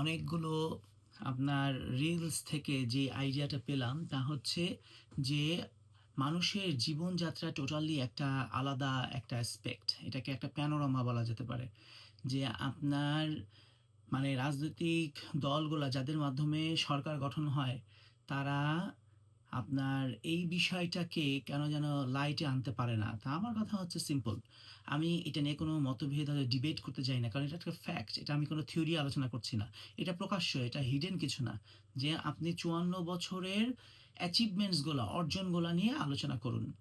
অনেকগুলো আপনার রিলস থেকে যে আইডিয়াটা পেলাম, তা হচ্ছে যে মানুষের জীবনযাত্রা টোটালি একটা আলাদা একটা অ্যাসপেক্ট এটাকে একটা প্যানোরামা বলা যেতে পারে। যে আপনার মানে রাজনৈতিক দলগুলা যাদের মাধ্যমে সরকার গঠন হয়, তারা আপনার এই বিষয়টাকে কেন যেন লাইটে আনতে পারে না? তা আমার কথা হচ্ছে সিম্পল আমি এটা নিয়ে কোনো মতভেদ ডিবেট করতে যাই না, কারণ এটা একটা ফ্যাক্ট এটা আমি কোনো থিওরি আলোচনা করছি না। এটা প্রকাশ্য, এটা হিডেন কিছু না। যে আপনি চুয়ান্ন বছরের অ্যাচিভমেন্টসগুলো অর্জনগুলো নিয়ে আলোচনা করুন।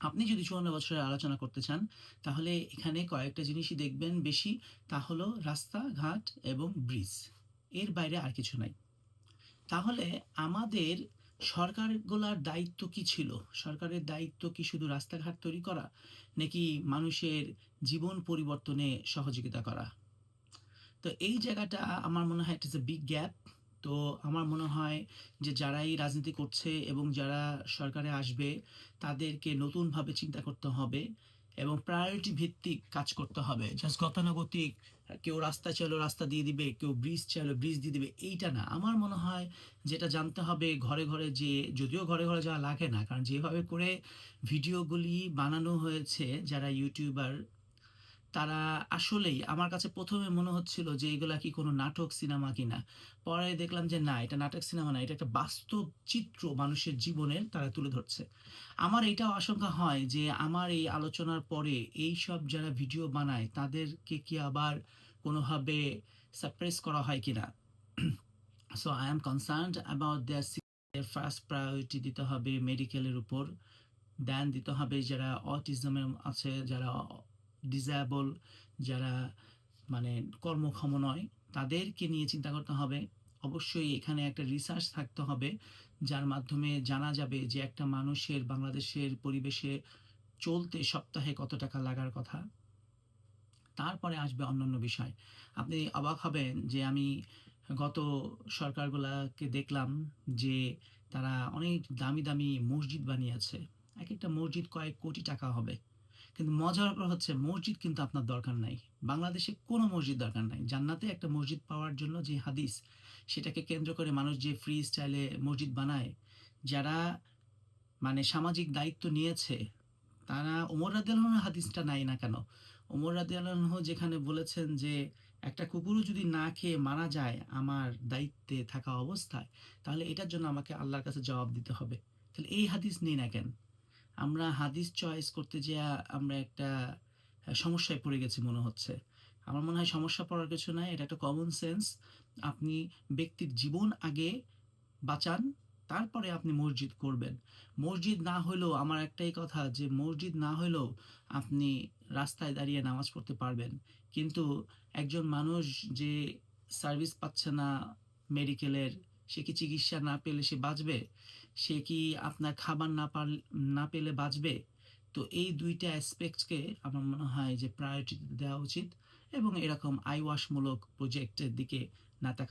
আপনি যদি চুয়ান্ন বছরের আলোচনা করতে চান, তাহলে এখানে কয়েকটা জিনিসই দেখবেন বেশি। তা হলো রাস্তাঘাট এবং ব্রিজের বাইরে আর কিছু নাই। তাহলে আমাদের সরকারগুলার দায়িত্ব কি ছিল? সরকারের দায়িত্ব কি শুধু রাস্তাঘাট তৈরি করা, নাকি মানুষের জীবন পরিবর্তনে সহযোগিতা করা? তো এই জায়গাটা আমার মনে হয় ইট ইস এ বিগ গ্যাপ তো আমার মনে হয় যে যারাই রাজনীতি করছে এবং যারা সরকারে আসবে, তাদেরকে নতুনভাবে চিন্তা করতে হবে এবং প্রায়োরিটি ভিত্তিক কাজ করতে হবে। জাস্ট গতানুগতিক, কেউ রাস্তা চাইলো, রাস্তা দিয়ে দিবে, কেউ ব্রিজ চাইলো ব্রিজ দিয়ে দিবে, এইটা না। আমার মনে হয় যেটা জানতে হবে ঘরে ঘরে যে, যদিও ঘরে ঘরে যাওয়া লাগে না, কারণ যেভাবে করে ভিডিওগুলি বানানো হয়েছে, যারা ইউটিউবার তারা আসলেই আমার কাছে প্রথমে মনে হচ্ছিল যে এগুলা কি কোনো নাটক সিনেমা কিনা। পরে দেখলাম যে না, এটা নাটক সিনেমা না, এটা একটা বাস্তব চিত্র মানুষের জীবনের তারা তুলে ধরছে। আমার এটাও আশঙ্কা হয় যে আমার এই আলোচনার পরে এই সব যারা ভিডিও বানায়, তাদেরকে কি আবার কোনোভাবে সাপ্রেস করা হয় কিনা? So I am concern about their first priority দিতে হবে মেডিকেলের উপর। দেন দিতে হবে যারা অটিজমের আছে, যারা ডিসেবল যারা মানে কর্মক্ষম নয়, তাদেরকে নিয়ে চিন্তা করতে হবে। অবশ্যই এখানে একটা রিসার্চ থাকতে হবে, যার মাধ্যমে জানা যাবে যে একটা মানুষের বাংলাদেশের পরিবেশে চলতে সপ্তাহে কত টাকা লাগার কথা। তারপরে আসবে অন্যান্য বিষয়। আপনি অবাক হবেন যে আমি গত সরকারগুলাকে দেখলাম যে তারা অনেক দামি দামি মসজিদ বানিয়েছে। এক একটা মসজিদ কয়েক কোটি টাকা হবে। কিন্তু মজার ব্যাপার হচ্ছে মসজিদ কিন্তু আপনার দরকার নাই। বাংলাদেশে কোনো মসজিদ দরকার নাই। জান্নাতে একটা মসজিদ পাওয়ার জন্য যে হাদিস, সেটাকে কেন্দ্র করে মানুষ যে ফ্রি স্টাইলে মসজিদ বানায়, যারা মানে সামাজিক দায়িত্ব নিয়েছে, তারা ওমর রাদিয়াল্লাহু হাদিসটা নাই না কেন? ওমর রাদিয়াল্লাহু যেখানে বলেছেন যে, একটা কুকুরও যদি না খেয়ে মারা যায় আমার দায়িত্বে থাকা অবস্থায়, তাহলে এটার জন্য আমাকে আল্লাহর কাছে জবাব দিতে হবে। তাহলে এই হাদিস নেই না কেন? আমরা হাদিস চয়েস করতে যেয়ে আমরা একটা সমস্যায় পড়ে গেছি মনে হচ্ছে। আমার মনে হয় সমস্যা পড়ার কিছু নাই, এটা একটা কমন সেন্স আপনি ব্যক্তির জীবন আগে বাঁচান, তারপরে আপনি মসজিদ করবেন। মসজিদ না হলেও আমার একটাই কথা যে মসজিদ না হলেও আপনি রাস্তায় দাঁড়িয়ে নামাজ পড়তে পারবেন। কিন্তু একজন মানুষ যে সার্ভিস পাচ্ছে না মেডিকেলের সে কি চিকিৎসা না পেলে সে বাঁচবে? সে কি আপনার খাবার না পার না পেলে বাঁচবে? তো এই দুইটা অ্যাসপেক্টকে আমার মনে হয় যে প্রায়োরিটি দেওয়া উচিত এবং এরকম আইওয়াশমূলক প্রজেক্টের দিকে না তাকা